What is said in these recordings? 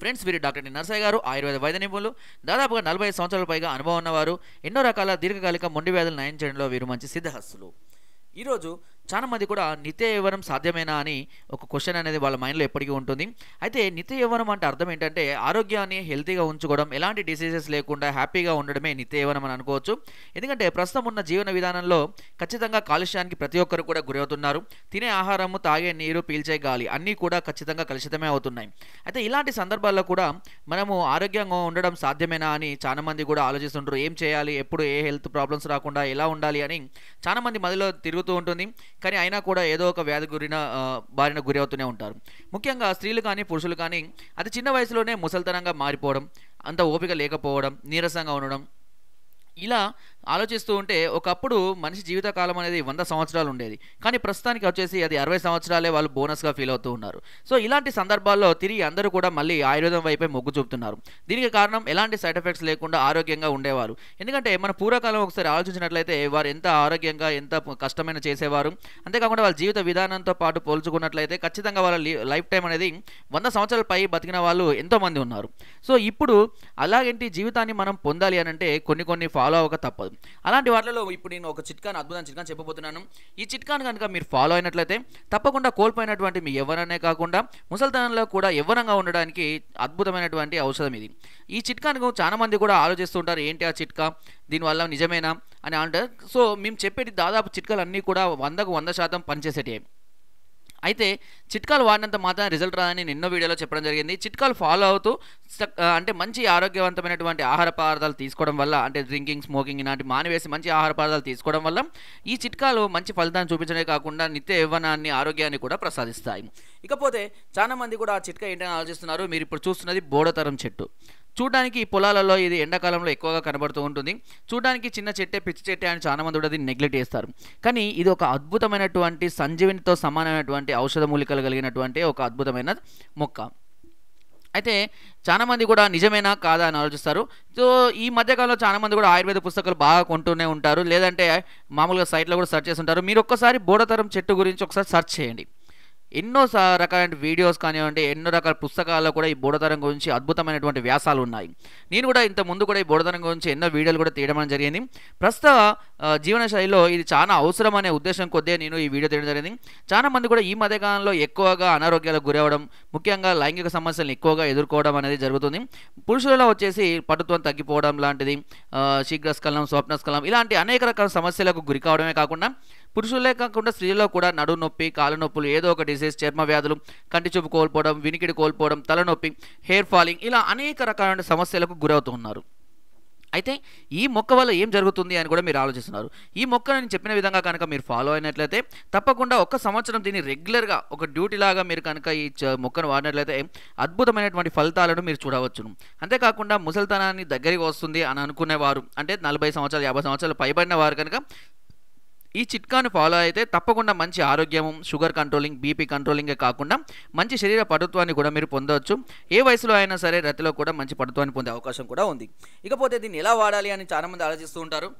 Friends వీరు doctor Narsaiah గారు ఆయుర్వేద వైద్య నిపుణులు. దాదాపుగా నలభై సంవత్సరాల పైగా అనుభవం ఉన్నవారు. ఎన్నో రకాల దీర్ఘకాలిక మొండి వ్యాధులు నయం చేయడంలో వీరు మంచి సిద్ధహస్తులు. ఈరోజు చాలా మంది కూడా నిత్య యవ్వనం సాధ్యమేనా అని ఒక క్వశ్చన్ అనేది వాళ్ళ మైండ్లో ఎప్పటికీ ఉంటుంది. అయితే నిత్య యవ్వనం అంటే అర్థం ఏంటంటే ఆరోగ్యాన్ని హెల్తీగా ఉంచుకోవడం ఎలాంటి డిసీజెస్ లేకుండా హ్యాపీగా ఉండడమే నిత్య యవ్వనం అని అనుకోవచ్చు. ఎందుకంటే ప్రస్తుతం ఉన్న జీవన విధానంలో ఖచ్చితంగా కాలుష్యానికి ప్రతి ఒక్కరు కూడా గురవుతున్నారు. తినే ఆహారము తాగే నీరు పీల్చే గాలి అన్నీ కూడా ఖచ్చితంగా కలుషితమే అవుతున్నాయి. అయితే ఇలాంటి సందర్భాల్లో కూడా మనము ఆరోగ్యంగా ఉండడం సాధ్యమేనా అని చాలా మంది కూడా ఆలోచిస్తుంటారు ఏం చేయాలి? ఎప్పుడు ఏ హెల్త్ ప్రాబ్లమ్స్ రాకుండా ఎలా ఉండాలి అని చాలామంది మదిలో తిరుగుతూ ఉంటుంది. కానీ అయినా కూడా ఏదో ఒక వ్యాధి గురిన బారిన గురి అవుతూనే ఉంటారు. ముఖ్యంగా స్త్రీలు కానీ పురుషులు కానీ అతి చిన్న వయసులోనే ముసల్తనంగా మారిపోవడం అంత ఓపిక లేకపోవడం నీరసంగా ఉండడం ఇలా ఆలోచిస్తూ ఉంటే ఒకప్పుడు మనిషి జీవితకాలం అనేది వంద సంవత్సరాలు ఉండేది. కానీ ప్రస్తుతానికి వచ్చేసి అది అరవై సంవత్సరాలే వాళ్ళు బోనస్గా ఫీల్ అవుతూ ఉన్నారు. సో ఇలాంటి సందర్భాల్లో తిరిగి అందరూ కూడా మళ్ళీ ఆయుర్వేదం వైపే మొగ్గు చూపుతున్నారు. దీనికి కారణం ఎలాంటి సైడ్ ఎఫెక్ట్స్ లేకుండా ఆరోగ్యంగా ఉండేవారు. ఎందుకంటే మన పూర్వకాలం ఒకసారి ఆలోచించినట్లయితే వారు ఎంత ఆరోగ్యంగా ఎంత కష్టమైన చేసేవారు. అంతేకాకుండా వాళ్ళ జీవిత విధానంతో పాటు పోల్చుకున్నట్లయితే ఖచ్చితంగా వాళ్ళ లైఫ్ టైం అనేది వంద సంవత్సరాల పై బతికిన వాళ్ళు ఎంతోమంది ఉన్నారు. సో ఇప్పుడు అలాగేంటి జీవితాన్ని మనం పొందాలి అని అంటే కొన్ని కొన్ని ఫాలో అవ్వక తప్పదు. అలాంటి వాటిలో ఇప్పుడు నేను ఒక చిట్కాను అద్భుతం చిట్కాను చెప్పబోతున్నాను. ఈ చిట్కాను కనుక మీరు ఫాలో అయినట్లయితే తప్పకుండా కోల్పోయినటువంటి మీ ఎవరనే కాకుండా ముసలితనంలో కూడా యవ్వనంగా ఉండడానికి అద్భుతమైనటువంటి ఔషధం ఇది. ఈ చిట్కాను చాలా మంది కూడా ఆలోచిస్తుంటారు ఏంటి ఆ చిట్కా? దీనివల్ల నిజమేనా? అని అంటారు. సో మేము చెప్పేటి దాదాపు చిట్కాలు అన్నీ కూడా వందకు వంద శాతం పనిచేసేటివి అయితే చిట్కాలు వాడినంత మాత్రం రిజల్ట్ రాదని నేను ఎన్నో వీడియోలో చెప్పడం జరిగింది. చిట్కాలు ఫాలో అవుతూ అంటే మంచి ఆరోగ్యవంతమైనటువంటి ఆహార పదార్థాలు తీసుకోవడం వల్ల అంటే డ్రింకింగ్ స్మోకింగ్ ఇలాంటి మానివేసి మంచి ఆహార పదార్థాలు తీసుకోవడం వల్ల ఈ చిట్కాలు మంచి ఫలితాన్ని చూపించడమే కాకుండా నిత్య యవ్వనాన్ని ఆరోగ్యాన్ని కూడా ప్రసాదిస్తాయి. ఇకపోతే చాలా మంది కూడా ఆ చిట్కా ఏంటని ఆలోచిస్తున్నారు. మీరు ఇప్పుడు చూస్తున్నది బోడతరం చెట్టు. చూడడానికి ఈ పొలాలలో ఇది ఎండాకాలంలో ఎక్కువగా కనబడుతూ ఉంటుంది. చూడడానికి చిన్న చెట్టే పిచ్చి చెట్టే అని చాలా మంది కూడా దీన్ని నెగ్లెక్ట్ చేస్తారు. కానీ ఇది ఒక అద్భుతమైనటువంటి సంజీవినితో సమానమైనటువంటి ఔషధ మూలికలు కలిగినటువంటి ఒక అద్భుతమైన మొక్క. అయితే చాలామంది కూడా నిజమేనా కాదా అని ఆలోచిస్తారు. సో ఈ మధ్యకాలంలో చాలామంది కూడా ఆయుర్వేద పుస్తకాలు బాగా కొంటూనే ఉంటారు. లేదంటే మామూలుగా సైట్లో కూడా సెర్చ్ చేస్తుంటారు. మీరు ఒక్కసారి బోడతరం చెట్టు గురించి ఒకసారి సెర్చ్ చేయండి. ఎన్నో స- రకాలైన వీడియోస్ కానివ్వండి ఎన్నో రకాల పుస్తకాల్లో కూడా ఈ బోడతరం గురించి అద్భుతమైనటువంటి వ్యాసాలు ఉన్నాయి. నేను కూడా ఇంత ముందు కూడా ఈ బోడతరం గురించి ఎన్నో వీడియోలు కూడా తీయడం అనేది జరిగింది. ప్రస్తుత జీవనశైలిలో జీవన శైలిలో ఇది చాలా అవసరం అనే ఉద్దేశం కొద్దే నేను ఈ వీడియో తీయడం జరిగింది. చాలా మంది కూడా ఈ మధ్యకాలంలో ఎక్కువగా అనారోగ్యాలకు గురవడం ముఖ్యంగా లైంగిక సమస్యలను ఎక్కువగా ఎదుర్కోవడం అనేది జరుగుతుంది. పురుషులలో వచ్చేసి పటుత్వం తగ్గిపోవడం లాంటిది ఆ, శీఘ్రస్ఖలనం స్వప్నస్ఖలనం ఇలాంటి అనేక రకాల సమస్యలకు గురి కావడమే కాకుండా పురుషులే కాకుండా స్త్రీలో కూడా నడు నొప్పి కాలు నొప్పులు ఏదో ఒక డిసీజ్ చర్మ వ్యాధులు కంటి చూపు కోల్పోవడం వినికిడి కోల్పోవడం తలనొప్పి హెయిర్ ఫాలింగ్ ఇలా అనేక రకాలైన సమస్యలకు గురవుతూ ఉన్నారు. అయితే ఈ మొక్క వల్ల ఏం జరుగుతుంది అని కూడా మీరు ఆలోచిస్తున్నారు. ఈ మొక్క నేను చెప్పిన విధంగా కనుక మీరు ఫాలో అయినట్లయితే తప్పకుండా ఒక సంవత్సరం దీన్ని రెగ్యులర్గా ఒక డ్యూటీ లాగా మీరు కనుక ఈ మొక్కను వాడినట్లయితే అద్భుతమైనటువంటి ఫలితాలను మీరు చూడవచ్చును. అంతేకాకుండా ముసలితనాన్ని దగ్గరికి వస్తుంది అని అనుకునేవారు. అంటే నలభై సంవత్సరాలు యాభై సంవత్సరాలు పైబడిన వారు కనుక ఈ చిట్కాను ఫాలో అయితే తప్పకుండా మంచి ఆరోగ్యం షుగర్ కంట్రోలింగ్ బీపీ కంట్రోలింగే కాకుండా మంచి శరీర పటుత్వాన్ని కూడా మీరు పొందవచ్చు ఏ వయసులో అయినా సరే రతిలో కూడా మంచి పటుత్వాన్ని పొందే అవకాశం కూడా ఉంది. ఇకపోతే దీన్ని ఎలా వాడాలి అని చాలామంది ఆలోచిస్తూ ఉంటారు.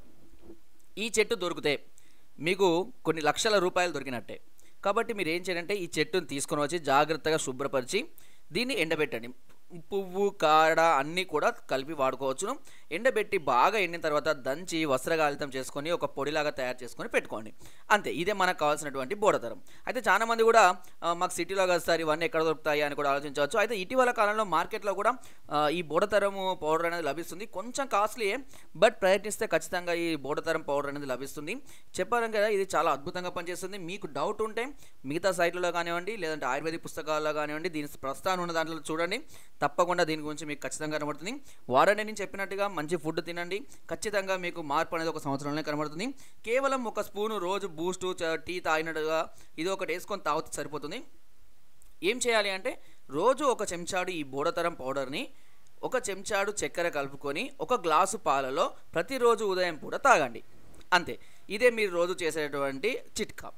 ఈ చెట్టు దొరికితే మీకు కొన్ని లక్షల రూపాయలు దొరికినట్టే. కాబట్టి మీరు ఏం చేయాలంటే ఈ చెట్టును తీసుకొని వచ్చి జాగ్రత్తగా శుభ్రపరిచి దీన్ని ఎండబెట్టండి. పువ్వు కాడ అన్నీ కూడా కలిపి వాడుకోవచ్చును. ఎండబెట్టి బాగా ఎండిన తర్వాత దంచి వస్త్రగాలితం చేసుకొని ఒక పొడిలాగా తయారు చేసుకొని పెట్టుకోండి. అంతే ఇదే మనకు కావాల్సినటువంటి బోడతరం అయితే చాలా మంది కూడా మాకు సిటీలో కలుస్తారు ఇవన్నీ ఎక్కడ దొరుకుతాయి అని కూడా ఆలోచించవచ్చు. అయితే ఇటీవల కాలంలో మార్కెట్లో కూడా ఈ బోడతరము పౌడర్ అనేది లభిస్తుంది. కొంచెం కాస్ట్లీయే బట్ ప్రయత్నిస్తే ఖచ్చితంగా ఈ బోడతరం పౌడర్ అనేది లభిస్తుంది. చెప్పాను కదా ఇది చాలా అద్భుతంగా పనిచేస్తుంది. మీకు డౌట్ ఉంటే మిగతా సైట్లలో కానివ్వండి లేదంటే ఆయుర్వేదిక్ పుస్తకాల్లో కానివ్వండి దీని ప్రస్థానం ఉన్న దాంట్లో చూడండి. తప్పకుండా దీని గురించి మీకు ఖచ్చితంగా కనబడుతుంది. వాడండి నేను చెప్పినట్టుగా మంచి ఫుడ్ తినండి. ఖచ్చితంగా మీకు మార్పు అనేది ఒక సంవత్సరంలోనే కనబడుతుంది. కేవలం ఒక స్పూను రోజు బూస్ట్ టీ తాగినట్టుగా ఇది ఒకటి వేసుకొని తాగితే సరిపోతుంది. ఏం చేయాలి అంటే రోజు ఒక చెంచాడు ఈ బోడతరం పౌడర్ని ఒక చెంచాడు చక్కెర కలుపుకొని ఒక గ్లాసు పాలలో ప్రతిరోజు ఉదయం పూట తాగండి. అంతే. ఇదే మీరు రోజు చేసేటువంటి చిట్కా.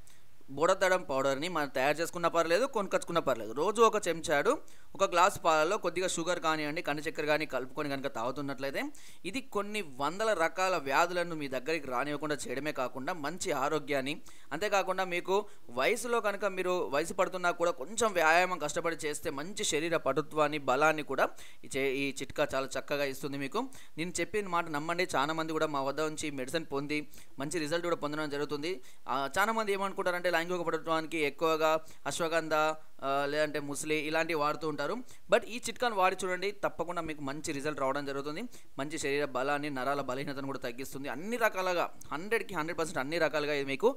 బుడదడం పౌడర్ని మనం తయారు చేసుకున్న పర్లేదు కొనుకొచ్చుకున్న పర్లేదు. రోజు ఒక చెంచాడు ఒక గ్లాస్ పాలలో కొద్దిగా షుగర్ కానివ్వండి కండ చక్కెర కానీ కలుపుకొని కనుక తాగుతున్నట్లయితే ఇది కొన్ని వందల రకాల వ్యాధులను మీ దగ్గరికి రానివ్వకుండా చేయడమే కాకుండా మంచి ఆరోగ్యాన్ని. అంతేకాకుండా మీకు వయసులో కనుక మీరు వయసు పడుతున్నా కూడా కొంచెం వ్యాయామం కష్టపడి చేస్తే మంచి శరీర పటుత్వాన్ని బలాన్ని కూడా ఈ చే- ఈ చిట్కా చాలా చక్కగా ఇస్తుంది మీకు. నేను చెప్పిన మాట నమ్మండి. చాలా మంది కూడా మా వద్ద నుంచి మెడిసిన్ పొంది మంచి రిజల్ట్ కూడా పొందడం జరుగుతుంది. చాలామంది ఏమనుకుంటారంటే సాంఘికపడటానికి ఎక్కువగా అశ్వగంధ లేదంటే ముస్లి ఇలాంటివి వాడుతూ ఉంటారు. బట్ ఈ చిట్కాను వాడి చూడండి తప్పకుండా మీకు మంచి రిజల్ట్ రావడం జరుగుతుంది. మంచి శరీర బలాన్ని నరాల బలహీనతను కూడా తగ్గిస్తుంది. అన్ని రకాలుగా హండ్రెడ్కి హండ్రెడ్ పర్సెంట్ అన్ని రకాలుగా ఇది మీకు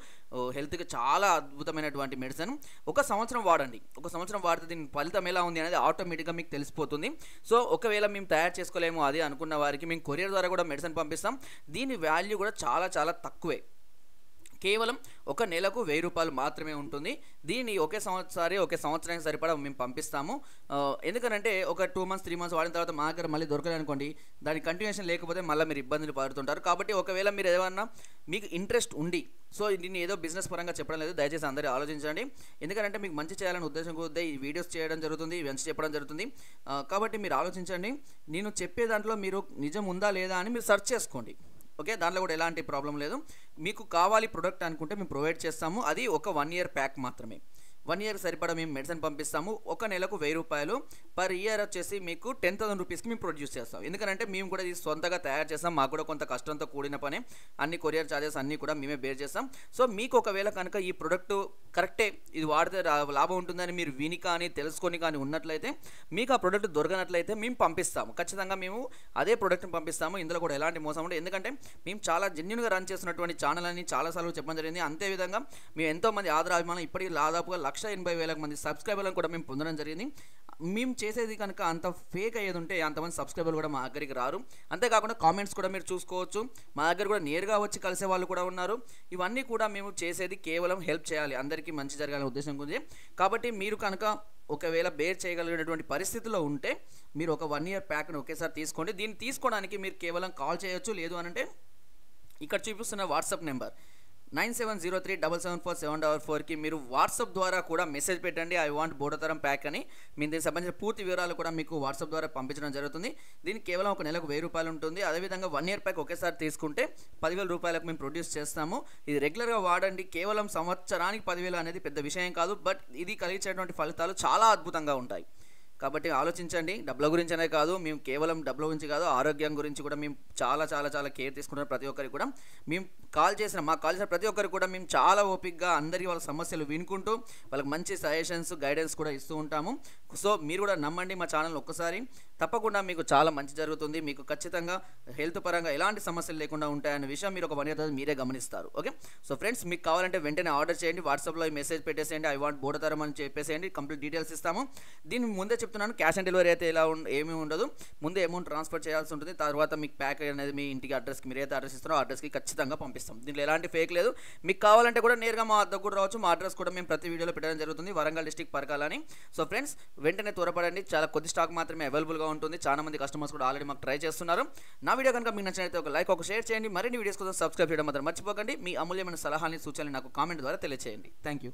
హెల్త్కి చాలా అద్భుతమైనటువంటి మెడిసిన్. ఒక సంవత్సరం వాడండి. ఒక సంవత్సరం వాడితే దీని ఫలితం ఎలా ఉంది అనేది ఆటోమేటిక్గా మీకు తెలిసిపోతుంది. సో ఒకవేళ మేము తయారు చేసుకోలేము అది అనుకున్న వారికి మేము కొరియర్ ద్వారా కూడా మెడిసిన్ పంపిస్తాం. దీని వాల్యూ కూడా చాలా చాలా తక్కువే. కేవలం ఒక నెలకు వెయ్యి రూపాయలు మాత్రమే ఉంటుంది. దీన్ని ఒకే సంవత్సరం ఒకే సంవత్సరానికి సరిపడా మేము పంపిస్తాము. ఎందుకనంటే ఒక టూ మంత్స్ త్రీ మంత్స్ వాడిన తర్వాత మా దగ్గర మళ్ళీ దొరకదనుకోండి దాని కంటిన్యూషన్ లేకపోతే మళ్ళీ మీరు ఇబ్బందులు పడుతుంటారు. కాబట్టి ఒకవేళ మీరు ఏమన్నా మీకు ఇంట్రెస్ట్ ఉండి సో దీన్ని ఏదో బిజినెస్ పరంగా చెప్పడం లేదు. దయచేసి అందరూ ఆలోచించండి. ఎందుకంటే మీకు మంచి చేయాలని ఉద్దేశం కొద్దీ ఈ వీడియోస్ చేయడం జరుగుతుంది మంచి చెప్పడం జరుగుతుంది. కాబట్టి మీరు ఆలోచించండి. నేను చెప్పే దాంట్లో మీరు నిజం ఉందా లేదా అని మీరు సెర్చ్ చేసుకోండి. ఓకే? దాంట్లో కూడా ఎలాంటి ప్రాబ్లం లేదు. మీకు కావాలి ప్రొడక్ట్ అనుకుంటే మేము ప్రొవైడ్ చేస్తాము. అది ఒక వన్ ఇయర్ ప్యాక్ మాత్రమే. వన్ ఇయర్ సరిపడా మేము మెడిసిన్ పంపిస్తాము. ఒక నెలకు వెయ్యి రూపాయలు పర్ ఇయర్ వచ్చేసి మీకు టెన్ థౌసండ్ రూపీస్కి మేము ప్రొడ్యూస్ చేస్తాం. ఎందుకంటే మేము కూడా ఇది సొంతగా తయారు చేస్తాం. మాకు కూడా కొంత కష్టంతో కూడిన పని. అన్ని కొరియర్ ఛార్జెస్ అన్నీ కూడా మేమే బేర్ చేస్తాం. సో మీకు ఒకవేళ కనుక ఈ ప్రొడక్ట్ కరెక్టే ఇది వాడితే లాభం ఉంటుందని మీరు విని కానీ తెలుసుకొని కానీ ఉన్నట్లయితే మీకు ఆ ప్రొడక్ట్ దొరకనట్లయితే మేము పంపిస్తాము. ఖచ్చితంగా మేము అదే ప్రొడక్ట్ని పంపిస్తాము. ఇందులో కూడా ఎలాంటి మోసం ఉండదు. ఎందుకంటే మేము చాలా జెన్యున్గా రన్ చేస్తున్నటువంటి ఛానల్ అని చాలాసార్లు చెప్పడం జరిగింది. అంతేవిధంగా మేము ఎంతోమంది ఆదరాభిమానం ఇప్పటికీ దాదాపుగా లక్ష ఎనభై వేల మంది సబ్స్క్రైబర్లను కూడా మేము పొందడం జరిగింది. మేము చేసేది కనుక అంత ఫేక్ అయ్యేది ఉంటే అంతమంది సబ్స్క్రైబర్లు కూడా మా దగ్గరికి రారు. అంతేకాకుండా కామెంట్స్ కూడా మీరు చూసుకోవచ్చు. మా దగ్గర కూడా నేరుగా వచ్చి కలిసే వాళ్ళు కూడా ఉన్నారు. ఇవన్నీ కూడా మేము చేసేది కేవలం హెల్ప్ చేయాలి. అందరికీ మంచి జరగాలనే ఉద్దేశం ఉంది. కాబట్టి మీరు కనుక ఒకవేళ బేర్ చేయగలిగినటువంటి పరిస్థితిలో ఉంటే మీరు ఒక వన్ ఇయర్ ప్యాక్ని ఒకేసారి తీసుకోండి. దీన్ని తీసుకోవడానికి మీరు కేవలం కాల్ చేయొచ్చు. లేదు అని అంటే ఇక్కడ చూపిస్తున్న WhatsApp number. Nine seven zero three double seven four seven double ఫోర్కి మీరు వాట్సాప్ ద్వారా కూడా మెసేజ్ పెట్టండి. ఐ వాంట్ బోడతరం ప్యాక్ అని. మీ దీనికి సంబంధించిన పూర్తి వివరాలు కూడా మీకు వాట్సాప్ ద్వారా పంపించడం జరుగుతుంది. దీనికి కేవలం ఒక నెలకు వెయ్యి రూపాయలు ఉంటుంది. అదేవిధంగా వన్ ఇయర్ ప్యాక్ ఒకేసారి తీసుకుంటే పదివేల రూపాయలకు మేము ప్రొడ్యూస్ చేస్తాము. ఇది రెగ్యులర్గా వాడండి. కేవలం సంవత్సరానికి పదివేలు అనేది పెద్ద విషయం కాదు. బట్ ఇది కలిగించేటువంటి ఫలితాలు చాలా అద్భుతంగా ఉంటాయి. కాబట్టి ఆలోచించండి. డబ్బుల గురించి అనే కాదు మేము కేవలం డబ్బుల గురించి కాదు ఆరోగ్యం గురించి కూడా మేము చాలా చాలా చాలా కేర్ తీసుకుంటున్నాం ప్రతి ఒక్కరికి కూడా మేము కాల్ చేసిన మాకు కాల్ చేసిన ప్రతి ఒక్కరికి కూడా మేము చాలా ఓపిక్గా అందరి వాళ్ళ సమస్యలు వినుకుంటూ వాళ్ళకి మంచి సజెషన్స్ గైడెన్స్ కూడా ఇస్తూ ఉంటాము. సో మీరు కూడా నమ్మండి మా ఛానల్ ఒక్కసారి. తప్పకుండా మీకు చాలా మంచి జరుగుతుంది. మీకు ఖచ్చితంగా హెల్త్ పరంగా ఎలాంటి సమస్యలు లేకుండా ఉంటాయన్న విషయం మీరు ఒక వన్ ఇయర్ తర్వాత మీరే గమనిస్తారు. ఓకే? సో ఫ్రెండ్స్ మీకు కావాలంటే వెంటనే ఆర్డర్ చేయండి. వాట్సాప్లో మెసేజ్ పెట్టేసేయండి. ఐ వాంట్ బోడతరం అని చెప్పేసేయండి. కంప్లీట్ డీటెయిల్స్ ఇస్తాము. దీన్ని ముందే చెప్తున్నాను. క్యాష్ ఆన్ డెలివరీ అయితే ఎలా ఏమీ ఉండదు. ముందే అమౌంట్ ట్రాన్స్ఫర్ చేయాల్సి ఉంటుంది. తర్వాత మీకు ప్యాక్ అనేది మీ ఇంటికి అడ్రస్కి మీరు అయితే అడ్రస్ ఇస్తారో అడ్రస్కి ఖచ్చితంగా పంపిస్తాం. దీంట్లో ఎలాంటి ఫేక్ లేదు. మీకు కావాలంటే కూడా నేరుగా మా దగ్గర కూడా రావచ్చు. మా అడ్రస్ కూడా మేము ప్రతి వీడియోలో పెట్టడం జరుగుతుంది. వరంగల్ డిస్టిక్ పరకాలని. సో ఫ్రెండ్స్ వెంటనే త్వరపడండి. చాలా కొద్ది స్టాక్ మాత్రమే అవైలబుల్గా ఉంటుంది. చాలా మంది కస్టమర్స్ కూడా ఆల్రెడీ మాకు ట్రై చేస్తున్నారు. నా వీడియో కనుక మీకు నచ్చినట్లయితే ఒక లైక్ ఒక షేర్ చేయండి. మరిన్ని వీడియోస్ కోసం సబ్స్క్రైబ్ చేయడం మాత్రం మర్చిపోకండి. మీ అమూల్యమైన సలహాని సూచనలు నాకు కామెంట్ ద్వారా తెలియజేయండి థ్యాంక్ యూ